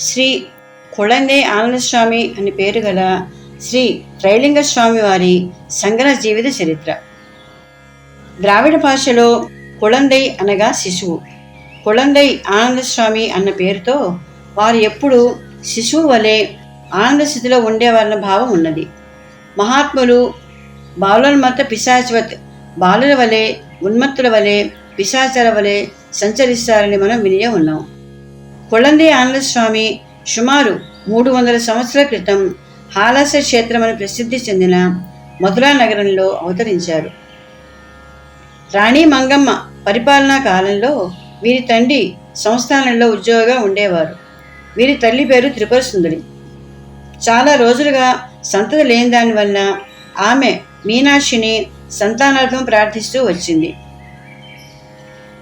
శ్రీ కొళందే ఆనందస్వామి అని పేరు గల శ్రీ త్రైలింగ స్వామి వారి సంగర జీవిత చరిత్ర. ద్రావిడ భాషలో కుళందై అనగా శిశువు. కుళందై ఆనందస్వామి అన్న పేరుతో వారు ఎప్పుడూ శిశువు వలె ఆనంద స్థితిలో ఉండేవారన్న భావం ఉన్నది. మహాత్ములు బాలుల మత పిశాచవత్ బాలుల వలె ఉన్మత్తుల వలె పిశాచల వలె సంచరిస్తారని మనం వినియ ఉన్నాం. కొళంది ఆనందస్వామి సుమారు మూడు వందల సంవత్సరాల క్రితం హాలాస క్షేత్రం అని ప్రసిద్ధి చెందిన మధురా నగరంలో అవతరించారు. రాణి మంగమ్మ పరిపాలనా కాలంలో వీరి తండ్రి సంస్థానంలో ఉద్యోగంగా ఉండేవారు. వీరి తల్లి పేరు త్రిపుర సుందరి. చాలా రోజులుగా సంతతి లేని దానివల్ల ఆమె మీనాక్షిని సంతానార్థం ప్రార్థిస్తూ వచ్చింది.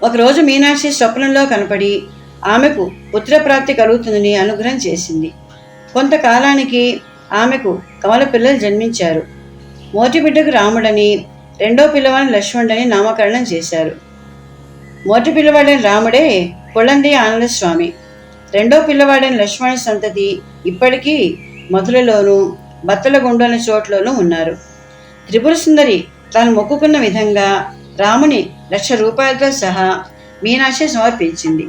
ఒకరోజు మీనాక్షి స్వప్నంలో కనపడి ఆమెకు పుత్రప్రాప్తి కలుగుతుందని అనుగ్రహం చేసింది. కొంతకాలానికి ఆమెకు కమల పిల్లలు జన్మించారు. మోటి బిడ్డకు రాముడని రెండో పిల్లవాడిని లక్ష్మణుడని నామకరణం చేశారు. మొదటి పిల్లవాడైన రాముడే కొళంది ఆనందస్వామి రెండో పిల్లవాడైన లక్ష్మణ సంతతి ఇప్పటికీ మధులలోనూ బత్తలగుండు అనే చోట్లోనూ ఉన్నారు. త్రిపుర సుందరి తాను మొక్కుకున్న విధంగా రాముని లక్ష రూపాయలతో సహా మీనాక్షి సమర్పించింది.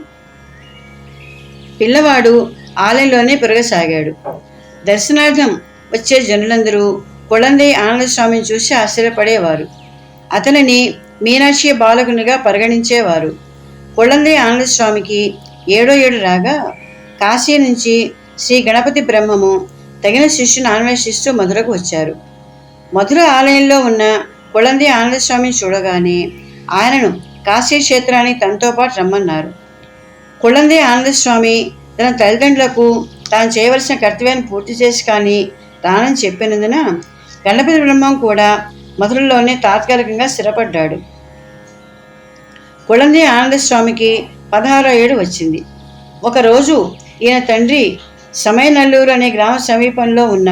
పిల్లవాడు ఆలయంలోనే పెరగసాగాడు. దర్శనార్థం వచ్చే జనులందరూ కొళంది ఆనందస్వామిని చూసి ఆశ్చర్యపడేవారు. అతనిని మీనాక్షి బాలకునిగా పరిగణించేవారు. కొళంది ఆనందస్వామికి ఏడో ఏడు రాగా కాశీ నుంచి శ్రీ గణపతి బ్రహ్మము తగిన శిష్యుని అన్వేషిస్తూ మధురకు వచ్చారు. మధుర ఆలయంలో ఉన్న కొళంది ఆనందస్వామిని చూడగానే ఆయనను కాశీ క్షేత్రానికి తనతో పాటు రమ్మన్నారు. కుళంది ఆనందస్వామి తన తల్లిదండ్రులకు తాను చేయవలసిన కర్తవ్యాన్ని పూర్తి చేసి కానీ రానని చెప్పినందున గణపతి బ్రహ్మం కూడా మధురలోనే తాత్కాలికంగా స్థిరపడ్డాడు. కొళంది ఆనందస్వామికి పదహారో ఏడు వచ్చింది. ఒకరోజు ఈయన తండ్రి సమయనల్లూరు అనే గ్రామ సమీపంలో ఉన్న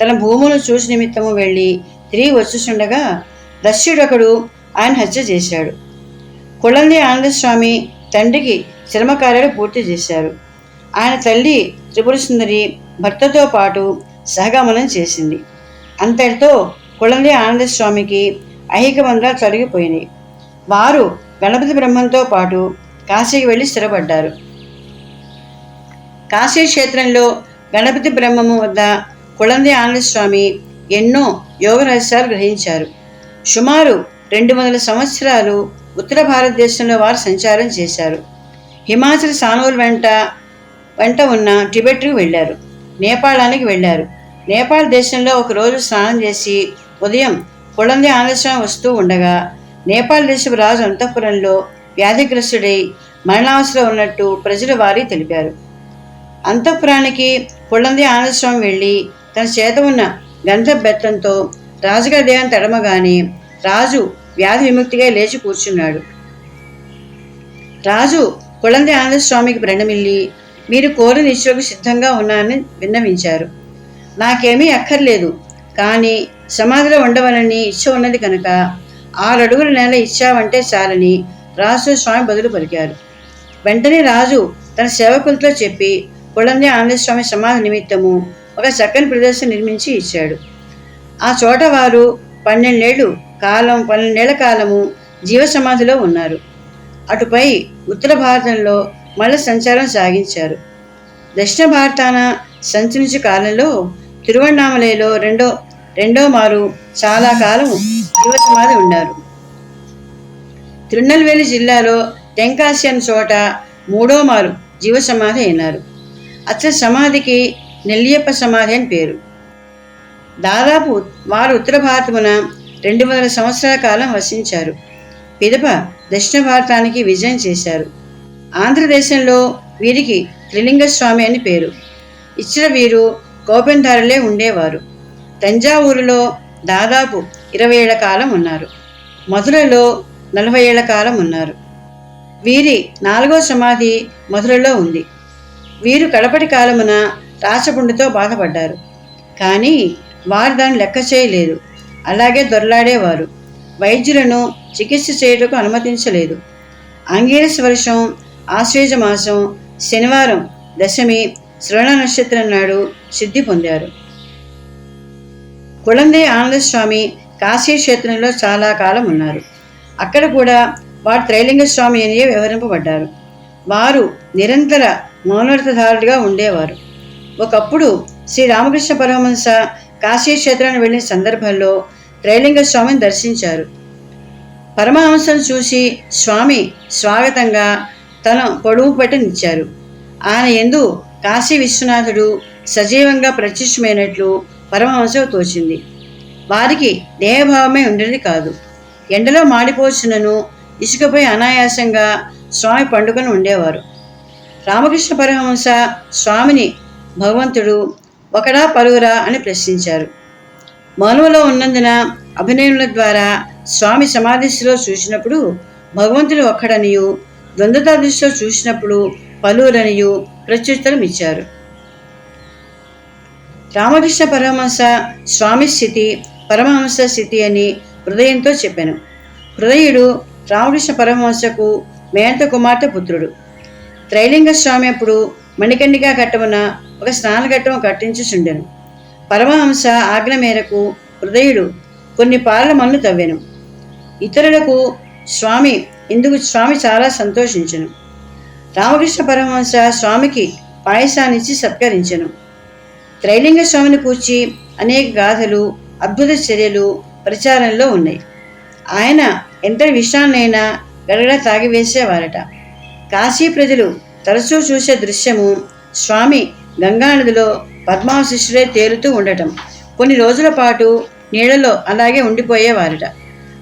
తన భూములను చూసి నిమిత్తము వెళ్ళి తిరిగి వచ్చుచుండగా దస్యుడొకడు ఆయన హత్య చేశాడు. కుళంది ఆనందస్వామి తండ్రికి చర్మకార్యాలు పూర్తి చేశారు. ఆయన తల్లి త్రిపుర సుందరి భర్తతో పాటు సహగమనం చేసింది. అంతటితో కొళంది ఆనందస్వామికి ఐహిక బంధాలు తొలగిపోయినాయి. వారు గణపతి బ్రహ్మంతో పాటు కాశీకి వెళ్ళి స్థిరపడ్డారు. కాశీ క్షేత్రంలో గణపతి బ్రహ్మము వద్ద కుళంది ఆనందస్వామి ఎన్నో యోగ రహస్యాలు గ్రహించారు. సుమారు రెండు వందల సంవత్సరాలు ఉత్తర భారతదేశంలో వారు సంచారం చేశారు. హిమాచల్ సానువుల వెంట వెంట ఉన్న టిబెట్కు వెళ్ళారు. నేపాళానికి వెళ్ళారు. నేపాల్ దేశంలో ఒకరోజు స్నానం చేసి ఉదయం కుళంది ఆలస్యం వస్తూ ఉండగా నేపాల్ దేశపు రాజు అంతఃపురంలో వ్యాధిగ్రస్తుడై మరణావస్థలో ఉన్నట్టు ప్రజలు వారి తెలిపారు. అంతఃపురానికి కుళ్ళంది ఆనందస్వామి వెళ్ళి తన చేత ఉన్న గంధ బెత్తంతో రాజుగారి దేహాన్ని తడమగానే రాజు వ్యాధి విముక్తిగా లేచి కూర్చున్నాడు. రాజు కుళంది ఆనందస్వామికి ప్రణమిల్లి మీరు కోరిన ఇచ్చులకు సిద్ధంగా ఉన్నారని విన్నవించారు. నాకేమీ అక్కర్లేదు కానీ సమాధిలో ఉండవలని ఇచ్చ ఉన్నది కనుక ఆరడుగుల నెల నేల ఇచ్చావంటే చాలని రాజు స్వామి బదులు పలికారు. వెంటనే రాజు తన సేవకులతో చెప్పి కుళంది ఆనందస్వామి సమాధి నిమిత్తము ఒక చక్కని ప్రదర్శన నిర్మించి ఇచ్చాడు. ఆ చోట వారు పన్నెండేళ్ళు కాలం పన్నెండేళ్ళ కాలము జీవ సమాధిలో ఉన్నారు. అటుపై ఉత్తర భారతంలో మళ్ళీ సంచారం సాగించారు. దక్షిణ భారతాన సంచరించే కాలంలో తిరువణామలలో రెండో రెండో మారు చాలా కాలం జీవ సమాధి ఉన్నారు. తిరునెల్వేలి జిల్లాలో తెంకాసి అనే చోట మూడో మారు జీవ సమాధి అయినారు. అతని సమాధికి నెల్లియప్ప సమాధి అని పేరు. దాదాపు వారు ఉత్తర భారతమున రెండు వందల సంవత్సరాల కాలం వసించారు. పిదప దక్షిణ భారతానికి విజయం చేశారు. ఆంధ్రదేశంలో వీరికి త్రిలింగ స్వామి అని పేరు. ఇచ్చిన వీరు గోపెందారులే ఉండేవారు. తంజావూరులో దాదాపు ఇరవై ఏళ్ళ కాలం ఉన్నారు. మధురలో నలభై ఏళ్ళ కాలం ఉన్నారు. వీరి నాలుగో సమాధి మధురలో ఉంది. వీరు కడపటి కాలమున రాచపుండుతో బాధపడ్డారు. కానీ వారు దాన్ని లెక్క చేయలేదు. అలాగే దొరలాడేవారు. వైద్యులను చికిత్స చేయటకు అనుమతించలేదు. అంగీరస్ వర్షం ఆశ్వేజ మాసం శనివారం దశమి శ్రవణ నక్షత్రం నాడు సిద్ధి పొందారు. కుళందే ఆనందస్వామి కాశీ క్షేత్రంలో చాలా కాలం ఉన్నారు. అక్కడ కూడా వారు త్రైలింగ స్వామి అనియే వ్యవహరింపబడ్డారు వారు నిరంతర మౌనవ్రతధారులుగా ఉండేవారు. ఒకప్పుడు శ్రీ రామకృష్ణ పరమహంస కాశీ క్షేత్రాన్ని వెళ్ళిన సందర్భంలో త్రైలింగ స్వామిని దర్శించారు. పరమహంసను చూసి స్వామి స్వాగతంగా తన పొడుగు పట్టనిచ్చారు. ఆయన ఎందు కాశీ విశ్వనాథుడు సజీవంగా ప్రత్యక్షమైనట్లు పరమహంసకు తోచింది. వారికి దేహభావమే ఉండేది కాదు. ఎండలో మాడిపోచునను ఇసుకపై అనాయాసంగా స్వామి పండుగను ఉండేవారు. రామకృష్ణ పరమహంస స్వామిని భగవంతుడు ఒకడా పలువురా అని ప్రశ్నించారు. మనువులో ఉన్నందున అభినయముల ద్వారా స్వామి సమాధిలో చూసినప్పుడు భగవంతుడు ఒక్కడనియు ద్వంద్వతా దృష్టిలో చూసినప్పుడు పలువురనియు ప్రత్యుత్తరం ఇచ్చారు రామకృష్ణ పరమహంస స్వామి స్థితి పరమహంస స్థితి అని హృదయంతో చెప్పాను. హృదయుడు రామకృష్ణ పరమహంసకు మేనత కుమార్తె పుత్రుడు. త్రైలింగ స్వామి అప్పుడు మణికండిగా కట్టమున ఒక స్నానఘట్టం కట్టించుచుండెను. పరమహంస ఆజ్ఞ మేరకు హృదయుడు కొన్ని పాలల మన్ను తవ్వెను. ఇతరులకు స్వామి ఇందుకు స్వామి చాలా సంతోషించెను. రామకృష్ణ పరమహంస స్వామికి పాయసాన్నిచ్చి సత్కరించెను. త్రైలింగ స్వామిని కూర్చి అనేక గాథలు అద్భుత చర్యలు ప్రచారంలో ఉన్నాయి. ఆయన ఎంత విషయాన్నైనా గడగడ తాగివేసేవారట కాశీ ప్రజలు తరచూ చూసే దృశ్యము స్వామి గంగానదిలో పద్మావశిష్యుడే తేలుతూ ఉండటం. కొన్ని రోజుల పాటు నీడలో అలాగే ఉండిపోయేవారట.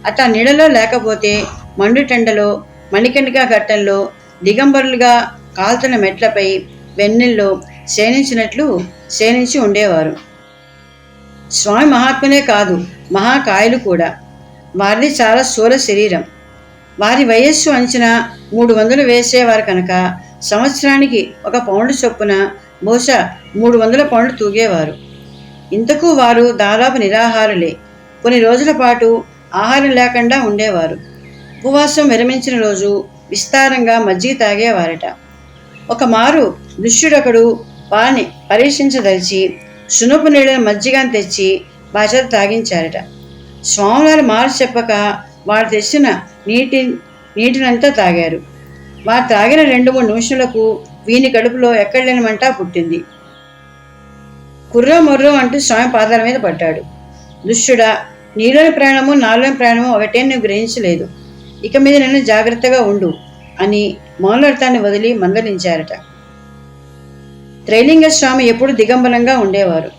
అత నీడలో లేకపోతే మండుటెండలో మణికండికా ఘట్టంలో దిగంబరులుగా కాల్తున్న మెట్లపై వెన్నెల్లో శయనించినట్లు శయనించి ఉండేవారు. స్వామి మహాత్మునే కాదు మహాకాయలు కూడా. వారిది చాలా స్థూల శరీరం. వారి వయస్సు అంచనా మూడు వందలు వేసేవారు కనుక సంవత్సరానికి ఒక పౌండ్ చొప్పున బహుశా మూడు వందల పౌండ్లు తూగేవారు. ఇంతకు వారు దాదాపు నిరాహారులే. కొన్ని రోజుల పాటు ఆహారం లేకుండా ఉండేవారు. ఉపవాసం విరమించిన రోజు విస్తారంగా మజ్జిగ తాగేవారట. ఒక మారు దుష్యుడొకడు వారిని పరీక్షించదలిచి సునుపు నీళ్ళని మజ్జిగని తెచ్చి బాధ్యత తాగించారట. స్వామివారు మారు చెప్పక వారు తెచ్చిన నీటి నీటినంతా తాగారు. వారు తాగిన రెండు మూడు నిమిషాలకు వీని కడుపులో ఎక్కడలేని మంట పుట్టింది. కుర్ర ముర్రో అంటూ స్వామి పాదాల మీద పడ్డాడు. దుష్టుడా నీలోని ప్రాణము నాలోని ప్రాణము ఒకటే నువ్వు గ్రహించలేదు. ఇక మీద నేను జాగ్రత్తగా ఉండు అని మౌనవ్రతాన్ని వదిలి మందలించారట. త్రైలింగ స్వామి ఎప్పుడు దిగంబరంగా ఉండేవారు.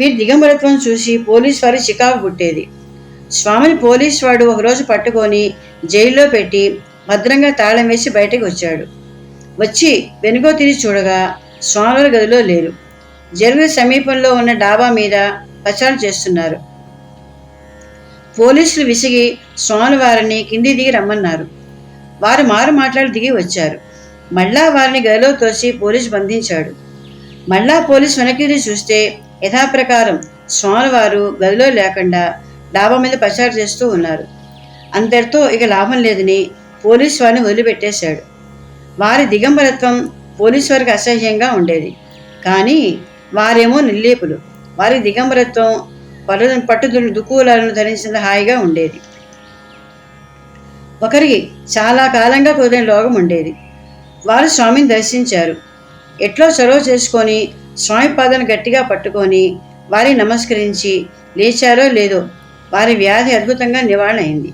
వీరి దిగంబరత్వం చూసి పోలీస్ వారి చికాకు పుట్టేది. స్వామిని పోలీస్ వాడు ఒకరోజు పట్టుకొని జైల్లో పెట్టి భద్రంగా తాళం వేసి బయటకు వచ్చాడు. వచ్చి వెనుకో తిరిగి చూడగా స్వామివారి గదిలో లేరు. జరుగు సమీపంలో ఉన్న డాబా మీద ప్రచారం చేస్తున్నారు. పోలీసులు విసిగి స్వామివారిని కింది దిగి రమ్మన్నారు. వారు మారు మాట్లాడి దిగి వచ్చారు. మళ్ళా వారిని గదిలో తోసి పోలీసు బంధించాడు. మళ్ళా పోలీసు వెనక్కి చూస్తే యథాప్రకారం స్వామివారు గదిలో లేకుండా డాబా మీద ప్రచారం చేస్తూ ఉన్నారు. అందరితో ఇక లాభం లేదని పోలీసు వారిని వదిలిపెట్టేశాడు. వారి దిగంబరత్వం పోలీసు వారికి అసహ్యంగా ఉండేది. కానీ వారేమో నిర్లేపులు. వారి దిగంబరత్వం పట్టు పట్టుదులు దుక్కులను ధరించిన హాయిగా ఉండేది. ఒకరికి చాలా కాలంగా కుదిరిన రోగం ఉండేది. వారు స్వామిని దర్శించారు. ఎట్లో చొరవ చేసుకొని స్వామి పాదను గట్టిగా పట్టుకొని వారిని నమస్కరించి లేచారో లేదో వారి వ్యాధి అద్భుతంగా నివారణ అయింది.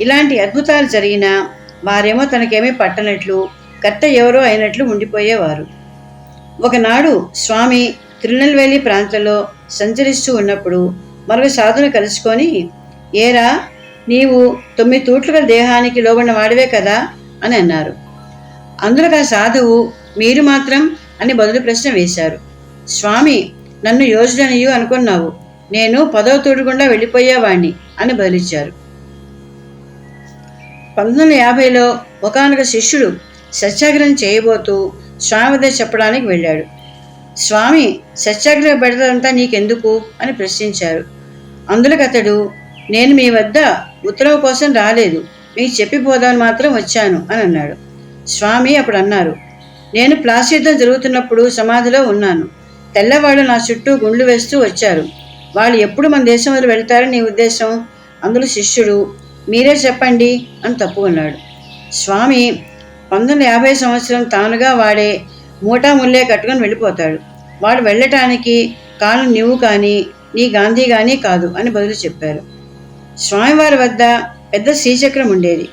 ఇలాంటి అద్భుతాలు జరిగినా వారేమో తనకేమీ పట్టనట్లు కర్త ఎవరో అయినట్లు ఉండిపోయేవారు. ఒకనాడు స్వామి తిరునెల్వేలి ప్రాంతంలో సంచరిస్తూ ఉన్నప్పుడు మరొక సాధును కలుసుకొని ఏరా నీవు తొమ్మిది తూట్లు గల దేహానికి లోబడిన వాడివే కదా? అని అన్నారు. అందులో ఆ సాధువు మీరు మాత్రం? అని బదులు ప్రశ్న వేశారు. స్వామి నన్ను యోజననియు అనుకున్నావు. నేను పదవ తోడు గుండా వెళ్ళిపోయేవాణ్ణి అని బదిలిచ్చారు. పంతొమ్మిది వందల యాభైలో ఒకనొక శిష్యుడు సత్యాగ్రహం చేయబోతూ స్వామి వద్ద చెప్పడానికి వెళ్ళాడు. స్వామి సత్యాగ్రహ పెడతంతా నీకెందుకు? అని ప్రశ్నించారు. అందులోకి అతడు నేను మీ వద్ద ఉత్తరం కోసం రాలేదు. మీకు చెప్పిపోదామని మాత్రం వచ్చాను అని అన్నాడు. స్వామి అప్పుడు అన్నారు నేను ప్లాస్టిక్తో జరుగుతున్నప్పుడు సమాధిలో ఉన్నాను. తెల్లవాళ్ళు నా చుట్టూ గుండ్లు వేస్తూ వచ్చారు. వాళ్ళు ఎప్పుడు మన దేశం వదిలి వెళ్తారని నీ ఉద్దేశం? అందులో శిష్యుడు మీరే చెప్పండి అని తప్పుకున్నాడు స్వామి పంతొమ్మిది యాభై సంవత్సరం తానుగా వాడే మూటా ముల్లే కట్టుకొని వెళ్ళిపోతాడు. వాడు వెళ్ళటానికి కాను నువ్వు కానీ నీ గాంధీ కానీ కాదు అని బదులు చెప్పారు. స్వామివారి వద్ద పెద్ద శ్రీచక్రం ఉండేది.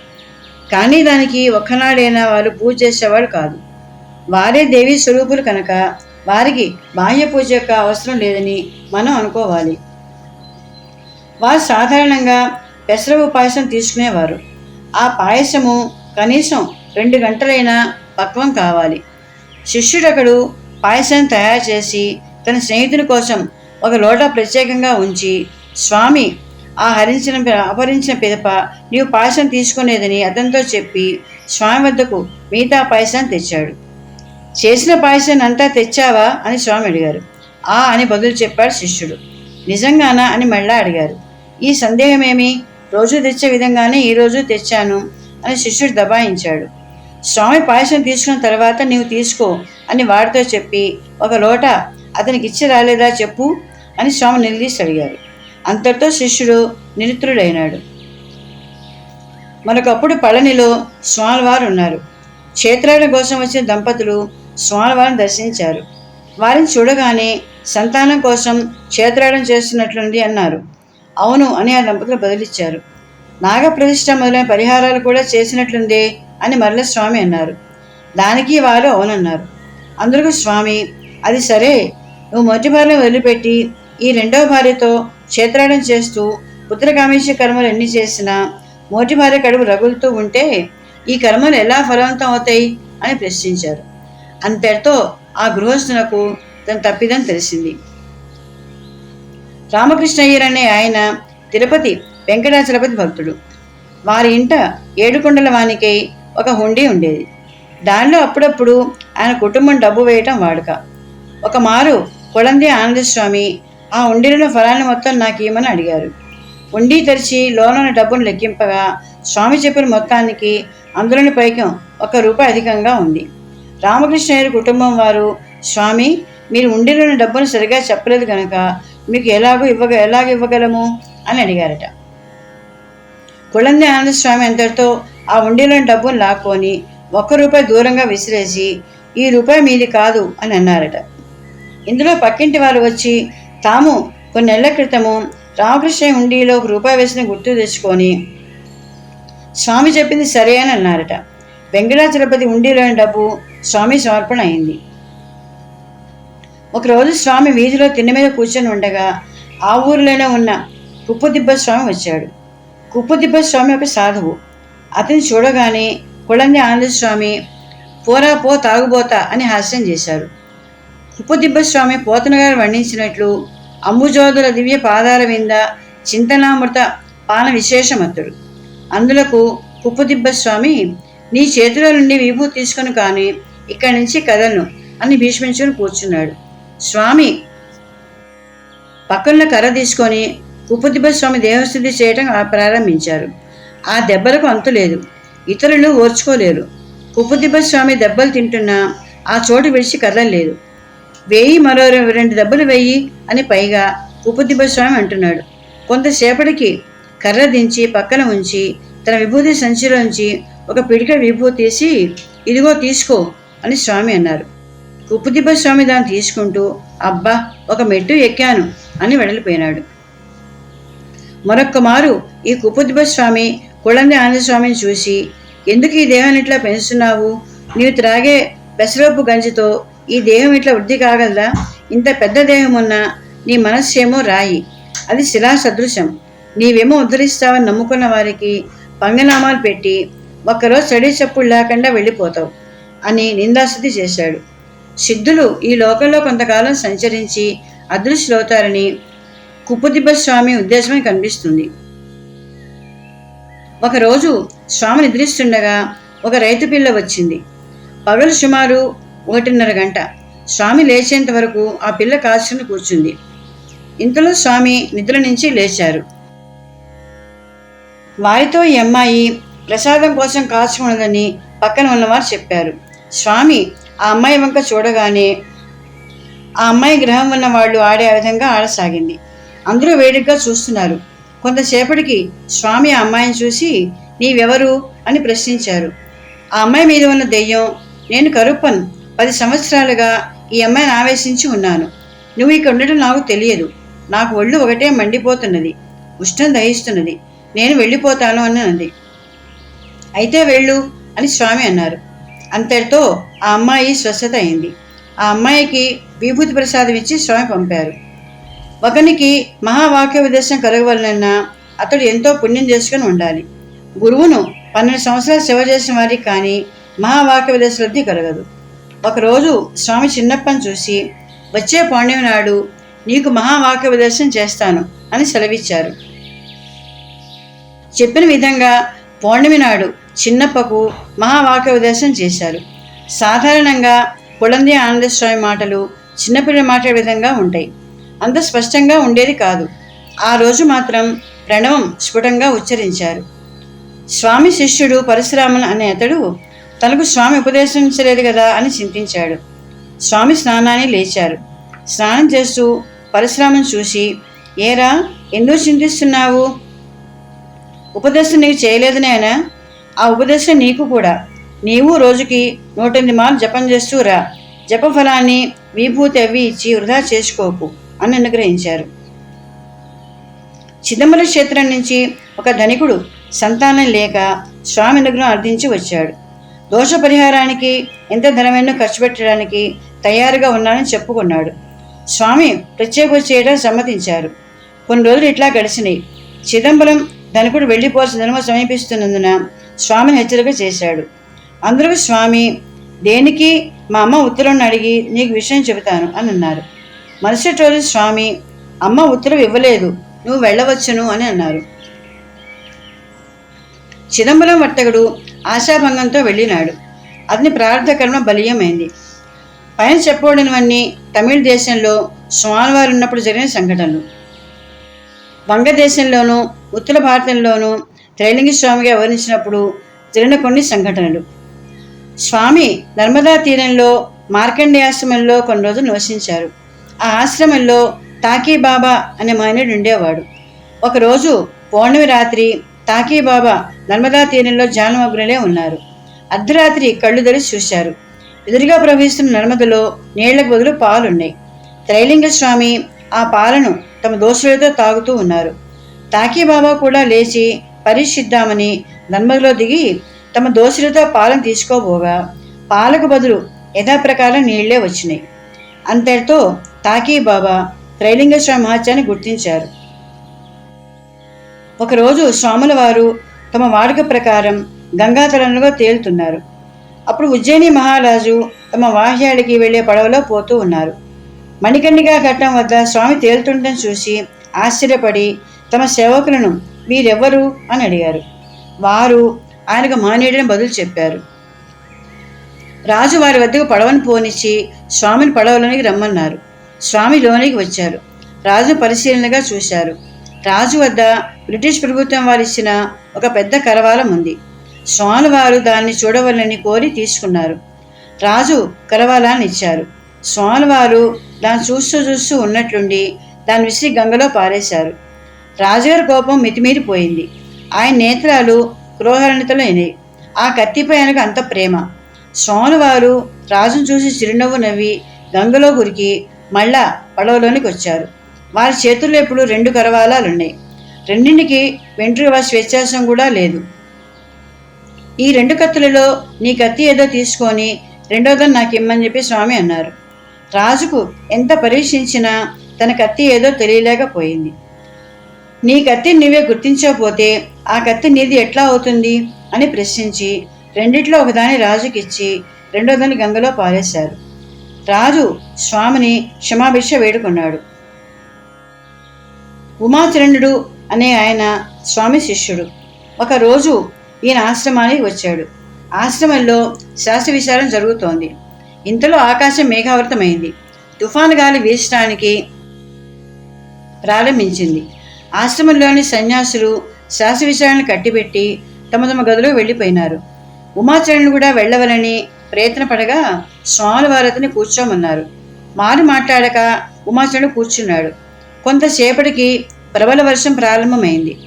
కానీ దానికి ఒక్కనాడైనా వారు పూజ చేసేవాడు కాదు. వారే దేవి స్వరూపులు కనుక వారికి బాహ్య పూజ యొక్క అవసరం లేదని మనం అనుకోవాలి. వారు సాధారణంగా పెసరపు పాయసం తీసుకునేవారు. ఆ పాయసము కనీసం రెండు గంటలైనా పక్వం కావాలి. శిష్యుడొకడు పాయసం తయారు చేసి తన స్నేహితుని కోసం ఒక లోట ప్రత్యేకంగా ఉంచి స్వామి ఆ హరించిన అపహరించిన పిదప నీవు పాయసం తీసుకునేదని అతనితో చెప్పి స్వామి వద్దకు మిగతా పాయసం తెచ్చాడు. చేసిన పాయసాన్ని అంతా తెచ్చావా? అని స్వామి అడిగారు. ఆ అని బదులు చెప్పాడు శిష్యుడు. నిజంగానా? అని మళ్ళా అడిగారు. ఈ సందేహమేమి? రోజు తెచ్చే విధంగానే ఈరోజు తెచ్చాను అని శిష్యుడు దబాయించాడు. స్వామి పాయసం తీసుకున్న తర్వాత నీవు తీసుకో అని వాడితో చెప్పి ఒక లోట అతనికి ఇచ్చి రాలేదా చెప్పు అని స్వామి నిలదీసి అడిగారు అంతటితో శిష్యుడు నిరుత్రుడైనాడు మరొకప్పుడు పళనిలో స్వామివారు ఉన్నారు. క్షేత్రాల కోసం వచ్చిన దంపతులు స్వామివారిని దర్శించారు. వారిని చూడగానే సంతానం కోసం క్షేత్రాడం చేస్తున్నట్లుంది అన్నారు. అవును అని ఆ దంపతులు బదిలిచ్చారు. నాగప్రతిష్ట మొదలైన పరిహారాలు కూడా చేసినట్లుందే అని మరల స్వామి అన్నారు. దానికి వారు అవునన్నారు. అందుకు స్వామి అది సరే. నువ్వు మొదటి భార్యను వదిలిపెట్టి ఈ రెండవ భార్యతో క్షేత్రాటం చేస్తూ పుత్రకామేశ్వర కర్మలు ఎన్ని చేసినా మొదటి భార్య కడుపు రగులుతూ ఉంటే ఈ కర్మలు ఎలా ఫలవంతం అవుతాయి అని ప్రశ్నించారు. అంతటితో ఆ గృహస్థునకు తన తప్పిదం తెలిసింది. రామకృష్ణయ్యర్ అనే ఆయన తిరుపతి వెంకటాచలపతి భక్తుడు. వారి ఇంట ఏడుకొండల వానికై ఒక హుండీ ఉండేది. దానిలో అప్పుడప్పుడు ఆయన కుటుంబం డబ్బు వేయటం వాడుక. ఒక మారు కొలంది ఆనందస్వామి ఆ ఉండిలో ఫలాన్ని మొత్తం నాకు ఇవ్వమని అడిగారు. ఉండి తెరిచి లోనున్న డబ్బును లెక్కింపగా స్వామి చెప్పిన మొత్తానికి అందులోని పైకం ఒక రూపాయి అధికంగా ఉంది. రామకృష్ణయ్య కుటుంబం వారు స్వామి మీరు ఉండిలోని డబ్బును సరిగా చెప్పలేదు కనుక మీకు ఎలాగో ఇవ్వగ ఎలాగ ఇవ్వగలము? అని అడిగారట. కుళంది ఆనందస్వామి అంతటితో ఆ ఉండిలోని డబ్బును లాక్కొని ఒక్క రూపాయి దూరంగా విసిరేసి ఈ రూపాయి మీది కాదు అని అన్నారట. ఇందులో పక్కింటి వారు వచ్చి తాము కొన్ని నెలల క్రితము రామకృష్ణ హుండీలో ఒక రూపాయి వేసిన గుర్తు తెచ్చుకొని స్వామి చెప్పింది సరే అని అన్నారట. వెంకటాచలపతి ఉండిలోని డబ్బు స్వామి సమర్పణ అయింది. ఒకరోజు స్వామి వీధిలో తిన్న మీద కూర్చొని ఉండగా ఆ ఊరిలోనే ఉన్న కుప్పదిబ్బ స్వామి వచ్చాడు. కుప్పదిబ్బ స్వామి ఒక సాధువు. అతని చూడగానే కుళంది ఆనందస్వామి పోరా పో తాగుబోతా అని హాస్యం చేశారు. కుప్పదిబ్బ స్వామి పోతన గారు వర్ణించినట్లు అంబుజోదుల దివ్య పాదాల వింద చింతనామృత పాన విశేషమత్తుడు అందులకు కుప్పదిబ్బ స్వామి నీ చేతిలో నుండి విభూతి తీసుకుని కానీ ఇక్కడి నుంచి కదలను అని భీష్మించుకుని కూర్చున్నాడు. స్వామి పక్కన కర్ర తీసుకొని కుప్పదిబ్బ స్వామి దేహస్థితి చేయటం ప్రారంభించారు. ఆ దెబ్బలకు అంతులేదు ఇతరులు ఓర్చుకోలేరు. కుప్పదిబ్బ స్వామి దెబ్బలు తింటున్నా ఆ చోటు విడిచి కదలలేదు. వేయి మరో రెండు దెబ్బలు వెయ్యి అని పైగా కుప్పదిబ్బ స్వామి అంటున్నాడు. కొంతసేపటికి కర్ర దించి పక్కన ఉంచి తన విభూతి సంచిలోంచి ఒక పిడిక విభూతి తీసి ఇదిగో తీసుకో అని స్వామి అన్నారు. కుప్పదిబ్బ స్వామి దాన్ని తీసుకుంటూ అబ్బా ఒక మెట్టు ఎక్కాను అని వెడలిపోయినాడు. మరొక్క మారు ఈ కుప్పదిబ్బ స్వామి కుళంది ఆనందస్వామిని చూసి ఎందుకు ఈ దేహాన్ని ఇట్లా పెంచుతున్నావు? నీవు త్రాగే పెసరపు గంజితో ఈ దేహం ఇట్లా వృద్ధి కాగలదా? ఇంత పెద్ద దేహం ఉన్నా నీ మనస్సేమో రాయి. అది శిలా సదృశం నీవేమో ఉద్ధరిస్తావని నమ్ముకున్న వారికి పంగనామాలు పెట్టి ఒక్కరోజు స్టడీ చెప్పులు లేకుండా వెళ్ళిపోతావు అని నిందాస్థితి చేశాడు. సిద్ధులు ఈ లోకంలో కొంతకాలం సంచరించి అదృశ్యులవుతారని కుప్పదిబ్బ స్వామి ఉద్దేశమే కనిపిస్తుంది. ఒకరోజు స్వామి నిద్రిస్తుండగా ఒక రైతు పిల్ల వచ్చింది. పగలు సుమారు ఒకటిన్నర గంట. స్వామి లేచేంత వరకు ఆ పిల్ల కాచుకుని కూర్చుంది. ఇంతలో స్వామి నిద్ర నుంచి లేచారు. వారితో ఈ అమ్మాయి ప్రసాదం కోసం కాచుకున్నదని పక్కన ఉన్నవారు చెప్పారు. స్వామి ఆ అమ్మాయి వంక చూడగానే ఆ అమ్మాయి గ్రహం ఉన్న వాళ్ళు ఆడే విధంగా ఆడసాగింది. అందరూ వేడిగ్గా చూస్తున్నారు. కొంతసేపటికి స్వామి ఆ అమ్మాయిని చూసి నీవెవరు? అని ప్రశ్నించారు. ఆ అమ్మాయి మీద ఉన్న దెయ్యం నేను కరుప్పన్. పది సంవత్సరాలుగా ఈ అమ్మాయిని ఆవేశించి ఉన్నాను. నువ్వు ఇక్కడ ఉండటం నాకు తెలియదు. నాకు ఒళ్ళు ఒకటే మండిపోతున్నది. ఉష్ణం దహిస్తున్నది. నేను వెళ్ళిపోతాను అని అయితే వెళ్ళు అని స్వామి అన్నారు. అంతటితో ఆ అమ్మాయి స్వస్థత అయింది. ఆ అమ్మాయికి విభూతి ప్రసాదం ఇచ్చి స్వామి పంపారు. ఒకనికి మహావాక్య ఉపదేశం కలగవలనన్నా అతడు ఎంతో పుణ్యం చేసుకుని ఉండాలి. గురువును పన్నెండు సంవత్సరాలు సేవ చేసిన వారికి కానీ మహావాక్య ఉపదేశలబ్ధి కలగదు. ఒకరోజు స్వామి చిన్నప్పని చూసి వచ్చే పౌర్ణమి నాడు నీకు మహావాక్య ఉపదేశం చేస్తాను అని సెలవిచ్చారు. చెప్పిన విధంగా పౌర్ణమి నాడు చిన్నప్పకు మహావాక్య ఉపదేశం చేశారు. సాధారణంగా కుళంది ఆనందస్వామి మాటలు చిన్నపిల్లలు మాట్లాడే విధంగా ఉంటాయి. అంత స్పష్టంగా ఉండేది కాదు. ఆ రోజు మాత్రం ప్రణవం స్ఫుటంగా ఉచ్చరించారు. స్వామి శిష్యుడు పరశురామన్ అనే అతడు తనకు స్వామి ఉపదేశించలేదు కదా అని చింతించాడు. స్వామి స్నానాన్ని లేచారు. స్నానం చేస్తూ పరశురామన్ చూసి ఏరా ఎందుకు చింతిస్తున్నావు? ఉపదేశం నీకు చేయలేదు నాయనా. ఆ ఉపదేశం నీకు కూడా. నీవు రోజుకి నూటెనిమిది మార్లు జపం చేస్తూ రా. జపఫలాన్ని విభూతి అవి ఇచ్చి వృధా చేసుకోకు అని అనుగ్రహించారు. చిదంబర క్షేత్రం నుంచి ఒక ధనికుడు సంతానం లేక స్వామి అనుగ్రహం అర్థించి వచ్చాడు. దోష పరిహారానికి ఎంత ధనమైనా ఖర్చు పెట్టడానికి తయారుగా ఉన్నానని చెప్పుకున్నాడు. స్వామి ప్రత్యేక చేయడం సమ్మతించారు. కొన్ని రోజులు ఇట్లా గడిచినాయి. చిదంబరం ధనికుడు వెళ్ళిపోవాల్సిన ధనము సమీపిస్తున్నందున స్వామిని హెచ్చరిక చేశాడు. అందరూ స్వామి దేనికి మా అమ్మ ఉత్తరం అడిగి నీకు విషయం చెబుతాను అని అన్నారు. మరుసటి రోజు స్వామి అమ్మ ఉత్తరం ఇవ్వలేదు నువ్వు వెళ్ళవచ్చును అని అన్నారు. చిదంబరం వర్తకుడు ఆశాభంగంతో వెళ్ళినాడు. అతని ప్రార్థకర్మ బలీయమైంది. పైన చెప్పబడినవన్నీ తమిళ దేశంలో స్వామివారు ఉన్నప్పుడు జరిగిన సంఘటనలు. వంగదేశంలోనూ ఉత్తర భారతంలోనూ త్రైలింగ స్వామిగా వివరించినప్పుడు జరిగిన కొన్ని సంఘటనలు. స్వామి నర్మదా తీరంలో మార్కండేయాశ్రమంలో కొన్ని రోజులు నివసించారు. ఆ ఆశ్రమంలో తాకీ బాబా అనే మాయనుడు ఉండేవాడు. ఒకరోజు పౌర్ణమి రాత్రి తాకీ బాబా నర్మదా తీరంలో జానమగ్నులే ఉన్నారు. అర్ధరాత్రి కళ్ళు తెరిచి చూశారు. ఎదురుగా ప్రవహిస్తున్న నర్మదలో నీళ్ళకు బదులు పాలున్నాయి. త్రైలింగ స్వామి ఆ పాలను తమ దోషులతో తాగుతూ ఉన్నారు. తాకీ బాబా కూడా లేచి పరీక్షిద్దామని నన్మగలో దిగి తమ దోషులతో పాలను తీసుకోబోగా. పాలకు బదులు యథాప్రకారం నీళ్ళే వచ్చినాయి. అంతటితో తాకీ బాబా త్రైలింగ మహత్యాన్ని గుర్తించారు. ఒకరోజు స్వాముల వారు తమ వాడుక ప్రకారం గంగాతలంలో తేలుతున్నారు. అప్పుడు ఉజ్జయిని మహారాజు తమ వాహ్యాడికి వెళ్ళే పడవలో పోతూ ఉన్నారు. మణికండిగా ఘట్టం వద్ద స్వామి తేలుతుండటం చూసి ఆశ్చర్యపడి తమ సేవకులను మీరెవ్వరు అని అడిగారు. వారు ఆయనకు మానేడని బదులు చెప్పారు. రాజు వారి వద్దకు పడవను పోనిచ్చి స్వామిని పడవలోనికి రమ్మన్నారు. స్వామి లోనికి వచ్చారు. రాజు పరిశీలనగా చూశారు. రాజు వద్ద బ్రిటిష్ ప్రభుత్వం వారు ఇచ్చిన ఒక పెద్ద కరవాలం ఉంది. స్వామి వారు దాన్ని చూడవలని కోరి తీసుకున్నారు. రాజు కరవాలాన్ని ఇచ్చారు స్వామివారు దాన్ని చూస్తూ చూస్తూ ఉన్నట్లుండి దాన్ని విసిరి గంగలో పారేశారు. రాజుగారి కోపం మితిమీరిపోయింది. ఆయన నేత్రాలు క్రోహరణితలో అయినాయి. ఆ కత్తిపై ఆయనకు అంత ప్రేమ. స్వామివారు రాజును చూసి చిరునవ్వు నవ్వి గంగలో గురికి మళ్ళా పడవలోనికి వచ్చారు. వారి చేతుల్లో ఇప్పుడు రెండు కరవాలాలు ఉన్నాయి రెండింటికి వెంట్రుక వాసి కూడా లేదు. ఈ రెండు కత్తులలో నీ కత్తి ఏదో తీసుకొని రెండోదని నాకు ఇమ్మని చెప్పి స్వామి అన్నారు. రాజుకు ఎంత పరీక్షించినా తన కత్తి ఏదో తెలియలేకపోయింది. నీ కత్తి నువ్వే గుర్తించకపోతే ఆ కత్తి నీది ఎట్లా అవుతుంది? అని ప్రశ్నించి రెండిట్లో ఒకదాని రాజుకిచ్చి రెండోదాన్ని గంగలో పారేశారు. రాజు స్వామిని క్షమాభిక్ష వేడుకున్నాడు. ఉమాచరణుడు అనే ఆయన స్వామి శిష్యుడు. ఒకరోజు ఈయన ఆశ్రమానికి వచ్చాడు. ఆశ్రమంలో శాస్త్ర విచారం జరుగుతోంది. ఇంతలో ఆకాశం మేఘావృతమైంది. తుఫాను గాలి వీచడానికి ప్రారంభించింది. ఆశ్రమంలోని సన్యాసులు శాస్త్ర విషయాలను కట్టిపెట్టి తమ తమ గదిలో వెళ్ళిపోయినారు. ఉమాచరణుడు కూడా వెళ్ళవలని ప్రయత్నపడగా స్వాముల వారు కూర్చోమన్నారు. మారు మాట్లాడక ఉమాచరుడు కూర్చున్నాడు. కొంతసేపటికి ప్రబల వర్షం ప్రారంభమైంది.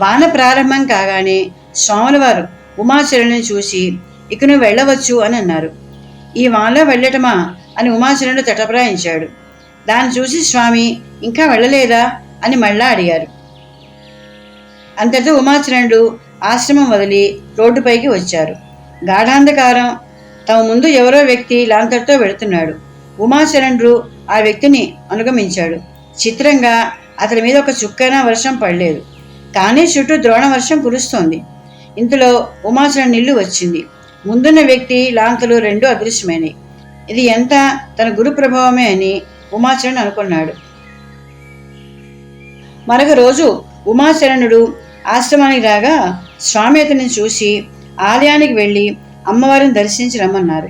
వాన ప్రారంభం కాగానే స్వాములవారు ఉమాచరుని చూసి ఇక నువ్వు వెళ్ళవచ్చు అని అన్నారు. ఈ వానలో వెళ్ళటమా అని ఉమాచరుడు తటపరాయించాడు దాన్ని చూసి స్వామి ఇంకా వెళ్ళలేదా అని మళ్ళా అడిగారు. అంతటితో ఉమాచరణుడు ఆశ్రమం వదిలి రోడ్డుపైకి వచ్చారు. గాఢాంధకారం తమ ముందు ఎవరో వ్యక్తి లాంతర్తో వెళుతున్నాడు. ఉమాచరణుడు ఆ వ్యక్తిని అనుగమించాడు. చిత్రంగా అతని మీద ఒక చుక్కైన వర్షం పడలేదు. కానీ చుట్టూ ద్రోణ వర్షం కురుస్తోంది. ఇంతలో ఉమాచరణ నీళ్ళు వచ్చింది. ముందున్న వ్యక్తి లాంతలు రెండు అదృశ్యమైనవి ఇది ఎంత తన గురు ప్రభావమే అని ఉమాచరణ్ అనుకున్నాడు. మరొక రోజు ఉమాచరణుడు ఆశ్రమానికి రాగా స్వామి అతన్ని చూసి ఆలయానికి వెళ్ళి అమ్మవారిని దర్శించి రమ్మన్నారు.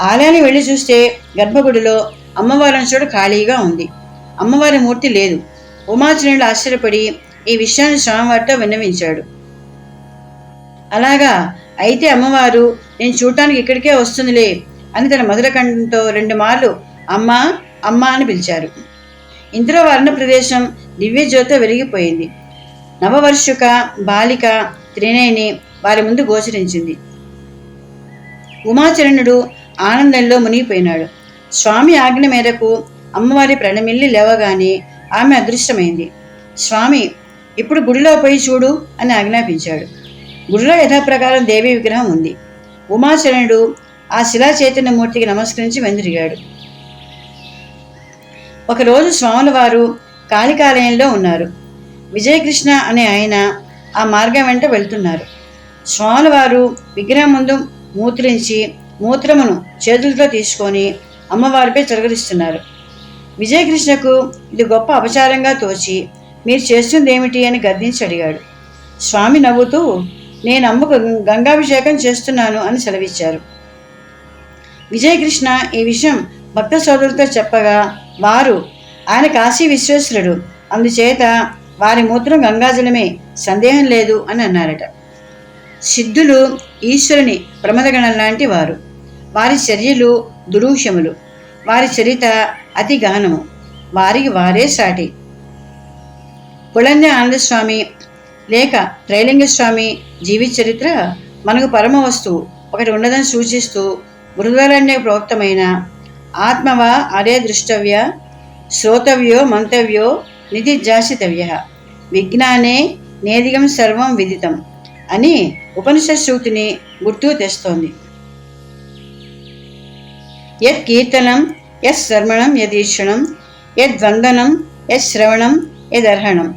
ఆలయానికి వెళ్ళి చూస్తే గర్భగుడిలో అమ్మవారిని చూడ ఖాళీగా ఉంది. అమ్మవారి మూర్తి లేదు. ఉమాచరణుడు ఆశ్చర్యపడి ఈ విషయాన్ని స్వామివారితో విన్నవించాడు. అలాగా అయితే అమ్మవారు నేను చూడటానికి ఇక్కడికే వస్తుందిలే అని తన మధుర కంఠంతో రెండు మార్లు అమ్మ అమ్మ అని పిలిచారు. ఇందులో వర్ణ ప్రదేశం దివ్య వెలిగిపోయింది. నవవర్షుక బాలిక త్రినేని వారి ముందు గోచరించింది. ఉమాచరణుడు ఆనందంలో మునిగిపోయినాడు. స్వామి ఆజ్ఞ మేరకు అమ్మవారి ప్రణమిల్లి లేవగానే ఆమె అదృష్టమైంది. స్వామి ఇప్పుడు గుడిలో పోయి చూడు అని ఆజ్ఞాపించాడు. గుడిలో యథాప్రకారం దేవి విగ్రహం ఉంది. ఉమాచరణుడు ఆ శిలా చైతన్య మూర్తికి నమస్కరించి వెందిరిగాడు. ఒకరోజు స్వాముల వారు కాళికాలయంలో ఉన్నారు. విజయకృష్ణ అనే ఆయన ఆ మార్గం వెంట వెళ్తున్నారు. స్వాముల వారు విగ్రహం ముందు మూత్రించి మూత్రమును చేతులతో తీసుకొని అమ్మవారిపై చిరగరిస్తున్నారు విజయకృష్ణకు ఇది గొప్ప అపచారంగా తోచి మీరు చేస్తుంది ఏమిటి అని గర్దించి అడిగాడు. స్వామి నవ్వుతూ నేను అమ్మకు గంగాభిషేకం చేస్తున్నాను అని సెలవిచ్చారు. విజయకృష్ణ ఈ విషయం భక్త సోదరులతో చెప్పగా వారు ఆయన కాశీ విశ్వేశ్వరుడు. అందుచేత వారి మూత్రం గంగాజలమే సందేహం లేదు అని అన్నారట. సిద్ధులు ఈశ్వరుని ప్రమదగణం లాంటి వారు. వారి చర్యలు దురూహ్యములు. వారి చరిత అతి గహనము. వారికి వారే సాటి. పుళంజ ఆనందస్వామి లేక త్రైలింగస్వామి జీవిత చరిత్ర మనకు పరమ వస్తువు. ఒకటి ఉండదని సూచిస్తూ మృదువరణ్య ప్రోక్తమైన ఆత్మవా అరే దృష్టవ్య శ్రోతవ్యో మంతవ్యో నిధిధ్యాసితవ్య విజ్ఞానే నేదిగం సర్వం విదితం అని ఉపనిషత్ సూక్తిని గుర్తుకు తెస్తోంది. యత్ కీర్తనం యత్ శ్రవణం యదీక్షణం యద్వందనం యత్ శ్రవణం యదర్హణం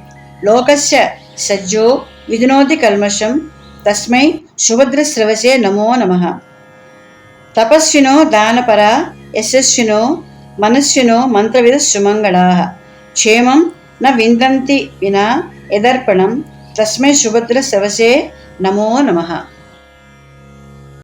లోకస్య సజ్జో విధునోతి కల్మషం తస్మై సుభద్రస్రవసే నమో నమ. తపస్వినో దానపర యశస్వినో మనస్సునో మంత్రవిధ సుమంగళా క్షేమం న విందంతి వినా ఎదర్పణం తస్మై సుభద్ర నమో నమః.